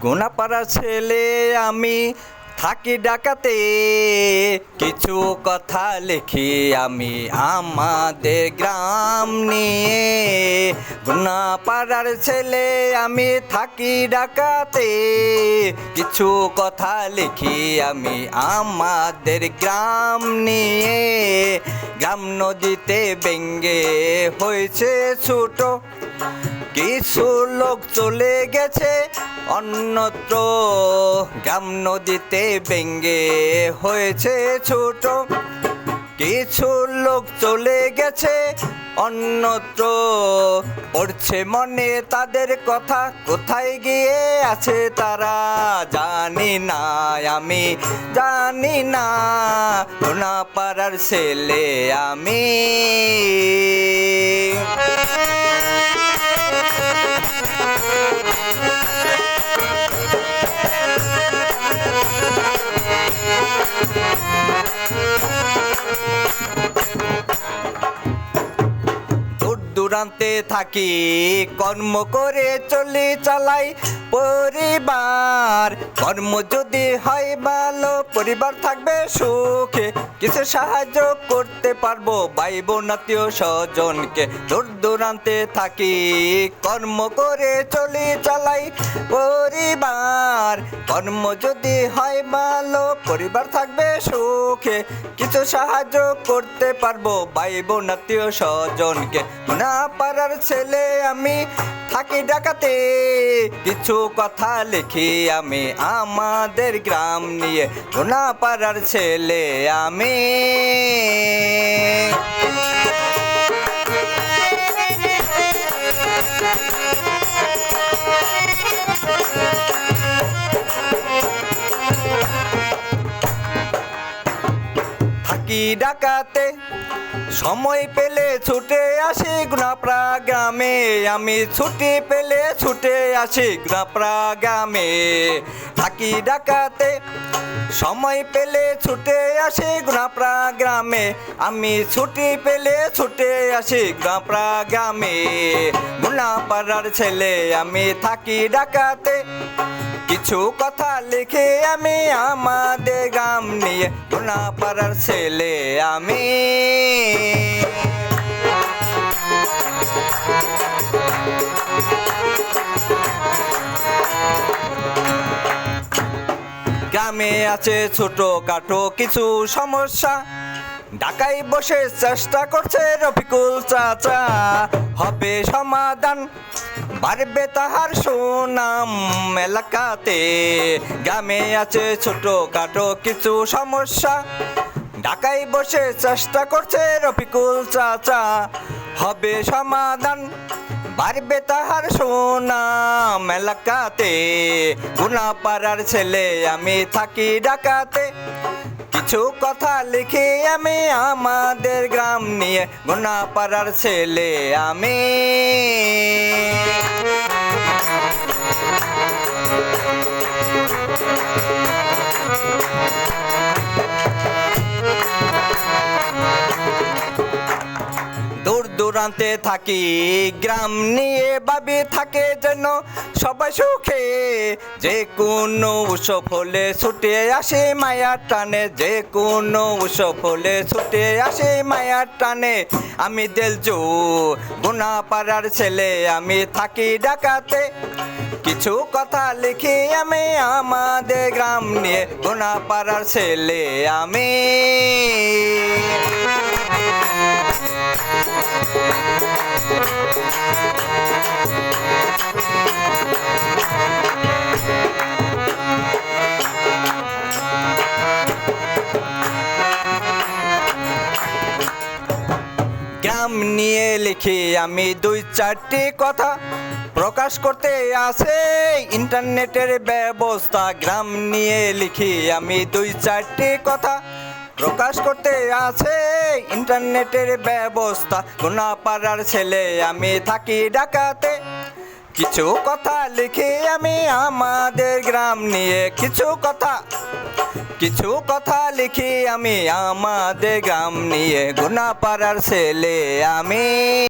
গোনাপাড়া ছেলে আমি থাকি ডাকাতে। কিছু কথা লিখি আমি আমাদের গ্রাম নিয়ে। গোনাপাড়ার ছেলে আমি থাকি ডাকাতে। কিছু কথা লিখি আমি আমাদের গ্রাম নিয়ে। গ্রাম নদীতে বেঙ্গে হয়েছে ছোট। কিছু লোক চলে গেছে অন্যত্র গ্রাম নদীতে বেঙ্গে হয়েছে ছোট। কিছু লোক চলে গেছে, অন্যত্র পড়ছে মনে তাদের কথা। কোথায় গিয়ে আছে তারা জানি না, আমি জানি না। পাড়ার ছেলে আমি। দূর দূরান্তে থাকি, কর্ম করে চলে চালাই পরিবার। কর্ম যদি হয় ভালো, পরিবার থাকবে সুখে। কিছু সাহায্য করতে পারব? ভাই বোন আত্মীয় স্বজনকে দূর দূরান্তে থাকি, কর্ম করে চলে চালাই পরিবার। কর্ম যদি হয় ভালো, পরিবার থাকবে সুখে। কিছু সাহায্য করতে পারব? ভাই বোন আত্মীয় স্বজনকে না পারার ছেলে আমি থাকি ডাকাতে। কিছু কথা লিখি আমি আমাদের গ্রাম নিয়ে না পারার ছেলে আমি। থাকি ডাকাতে সময় পেলে ছুটে আসি গুনাপ্রা গ্রামে। আমি ছুটি পেলে ছুটে আসি গুনাপ্রা গ্রামে। থাকি ডাকাতে সময় পেলে ছুটে আসি গুনাপ্রা গ্রামে। আমি ছুটি পেলে ছুটে আসি গুনাপ্রা গ্রামে। গুনাপাড়ার ছেলে, আমি থাকি ডাকাতে কিছু কথা লিখে আমি আমাদের গ্রাম নিয়ে। পাড়ার ছেলে, আমি গ্রামে আছে ছোট কাটো কিছু সমস্যা। ঢাকায় বসে চেষ্টা করছে রফিকুল চাচা। হবে সমাধান, বাড়বে তাহার সুনাম এলাকাতে। গ্রামে আছে ছোট কাটো কিছু সমস্যা। ঢাকায় বসে চেষ্টা করছে রফিকুল চাচা। হবে সমাধান বাড়বে তাহার সুনাম এলাকাতে গুনাপাড়ার ছেলে, আমি থাকি ডাকাতে। কিছু কথা লিখি আমি আমাদের গ্রাম নিয়ে। গুনা পাড়ার ছেলে, আমি দূর দূরান্তে থাকি, গ্রাম নিয়ে ভাবি থাকে যেন সবাই সুখে। যে কোনো উৎসব হলে ছুটে আসে মায়ার টানে, যে কোনো উৎসব হলে ছুটে আসে মায়ার টানে। আমি দেলজু গুনা পাড়ার ছেলে, আমি থাকি ডাকাতে কিছু কথা লিখি আমি আমাদের গ্রাম নিয়ে গুনা পাড়ার ছেলে আমি। নিয়ে লিখি আমি দুই চারটি কথা। প্রকাশ করতে আছে ইন্টারনেটের ব্যবস্থা। গ্রাম নিয়ে লিখি আমি দুই চারটি কথা। প্রকাশ করতে আছে ইন্টারনেটের ব্যবস্থা। পাড়ার ছেলে, আমি থাকি ডাকাতে কিছু কথা লিখি আমি আমাদের গ্রাম নিয়ে, কিছু কথা কিছু কথা লিখি আমি আমাদের গ্রাম নিয়ে। পাড়ার ছেলে, আমি